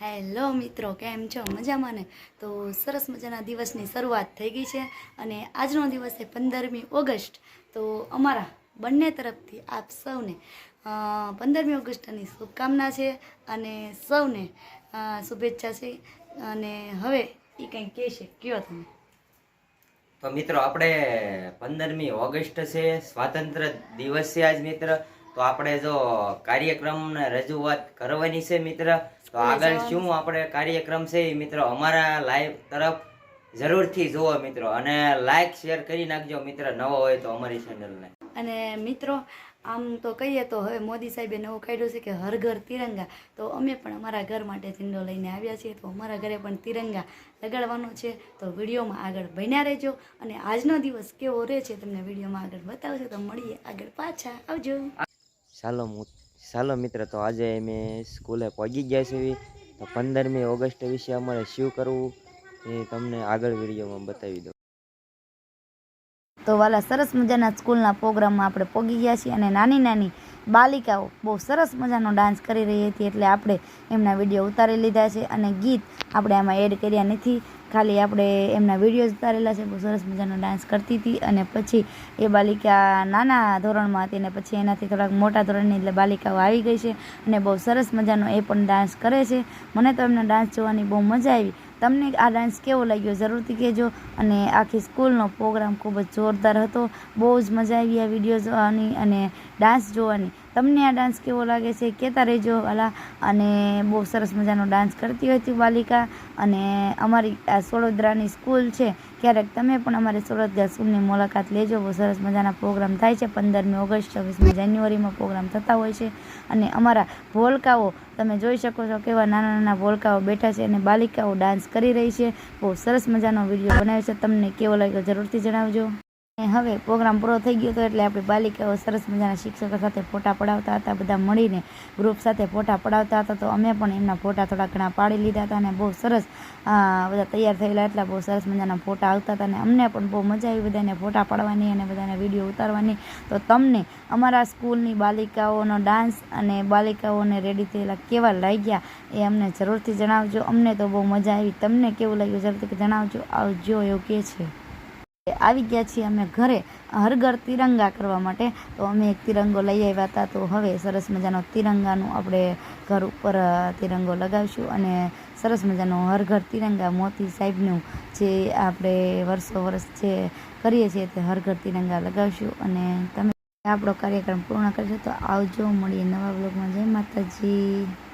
Hello મિત્રો, કેમ છો? મજામાં ને? તો સરસ મજાના દિવસની શરૂઆત થઈ ગઈ છે અને આજનો દિવસ છે પંદરમી ઓગસ્ટ. તો અમારા બંને તરફથી આપ સૌને પંદરમી ઓગસ્ટની શુભકામના છે અને સૌને શુભેચ્છા છે. અને હવે એ કંઈ કહેશે, કયો તમે? તો મિત્રો, આપણે પંદરમી ઓગસ્ટ છે. સ્વાતંત્ર દિવસ છે આજ મિત્ર. તો આપણે જો કાર્યક્રમ ને રજૂઆત કરવાની છે મિત્ર તો આગળ શું આપણે કાર્યક્રમ છે એ મિત્રો અમારા લાઈવ તરફ જરૂરથી જુઓ મિત્રો અને લાઈક શેર કરી નાખજો મિત્ર નવો હોય તો અમારી ચેનલને અને મિત્રો આમ તો કહીએ તો હવે મોદી સાહેબે નવું કાઢ્યું છે કે હર ઘર તિરંગા. તો અમે પણ અમારા ઘર માટે ઝંડો લઈને આવ્યા છીએ તો અમારા ઘરે પણ તિરંગા લગાડવાનો છે. તો વિડીયોમાં આગળ બન્યા રહેજો અને આજનો દિવસ કેવો રહે છે તમને વિડીયોમાં આગળ બતાવશે તો મળીએ આગળ પાછા. આવજો. ચાલો ચાલો મિત્ર, તો આજે અમે સ્કૂલે પહોંચી ગયા છીએ. તો પંદરમી ઓગસ્ટ વિશે અમારે શું કરવું એ તમને આગળ વિડીયોમાં બતાવી દઉં. તો વાલા સરસ મજાના સ્કૂલના પ્રોગ્રામમાં આપણે પોગી ગયા છીએ અને નાની નાની બાલિકાઓ બહુ સરસ મજાનો ડાન્સ કરી રહી હતી એટલે આપણે એમના વીડિયો ઉતારી લીધા છે અને ગીત આપણે આમાં એડ કર્યા નથી. ખાલી આપણે એમના વિડીયોઝ ઉતારેલા છે, બહુ સરસ મજાનો ડાન્સ કરતી હતી અને પછી એ બાલિકા નાના ધોરણમાં હતી અને પછી એનાથી થોડાક મોટા ધોરણની એટલે બાલિકાઓ આવી ગઈ છે અને બહુ સરસ મજાનો એ પણ ડાન્સ કરે છે. મને તો એમનો ડાન્સ જોવાની બહુ મજા આવી. તમને આ ડાન્સ કેવો લાગ્યો? જરૂરથી કહેજો. અને આખી સ્કૂલનો પ્રોગ્રામ ખૂબ જ જોરદાર હતો. બહુ જ મજા આવી આ વીડિયો જોવાની અને ડાન્સ જોવાની. તમને આ ડાન્સ કેવો લાગે છે? કહેતા રહેજો વાલા અને બહુ સરસ મજાનો ડાન્સ કરતી હતી બાલિકા. અને અમારી આ સોળોદરાની સ્કૂલ છે, ક્યારેક તમે પણ અમારી સોળોદરા સ્કૂલની મુલાકાત લેજો. બહુ સરસ મજાના પ્રોગ્રામ થાય છે. પંદરમી ઓગસ્ટ, છવ્વીસમી જાન્યુઆરીમાં પ્રોગ્રામ થતા હોય છે. અને અમારા ભોલકાઓ, તમે જોઈ શકો છો કેવા નાના નાના ભોલકાઓ બેઠા છે અને બાલિકાઓ ડાન્સ કરી રહી છે. બહુ સરસ મજાનો વીડિયો બનાવ્યો છે. તમને કેવો લાગ્યો જરૂરથી જણાવજો. હવે પ્રોગ્રામ પૂરો થઈ ગયો હતો એટલે આપણી બાલિકાઓ સરસ મજાના શિક્ષકો સાથે ફોટા પડાવતા હતા, બધા મળીને ગ્રુપ સાથે ફોટા પડાવતા હતા. તો અમે પણ એમના ફોટા થોડા ઘણા પાડી લીધા હતા અને બહુ સરસ બધા તૈયાર થયેલા એટલા બહુ સરસ મજાના ફોટા આવતા હતા અને અમને પણ બહુ મજા આવી બધાને ફોટા પાડવાની અને બધાને વીડિયો ઉતારવાની. તો તમને અમારા સ્કૂલની બાલિકાઓનો ડાન્સ અને બાલિકાઓને રેડી થયેલા કેવા લાગ્યા એ અમને જરૂરથી જણાવજો. અમને તો બહુ મજા આવી. તમને કેવું લાગ્યું? જરૂરથી જણાવજો. આવજો એવું કહે છે. આવી ગયા છીએ અમે ઘરે હર ઘર તિરંગા કરવા માટે. તો અમે એક તિરંગો લઈ આવ્યા હતા. તો હવે સરસ મજાનો તિરંગાનું આપણે ઘર ઉપર તિરંગો લગાવીશું અને સરસ મજાનો હર ઘર તિરંગા મોતી સાહેબનું જે આપણે વર્ષો વર્ષ જે કરીએ છીએ તે હર ઘર તિરંગા લગાવીશું અને તમે આપણો કાર્યક્રમ પૂર્ણ કરશો તો આવજો, મળીએ નવા બ્લોગમાં જય માતાજી.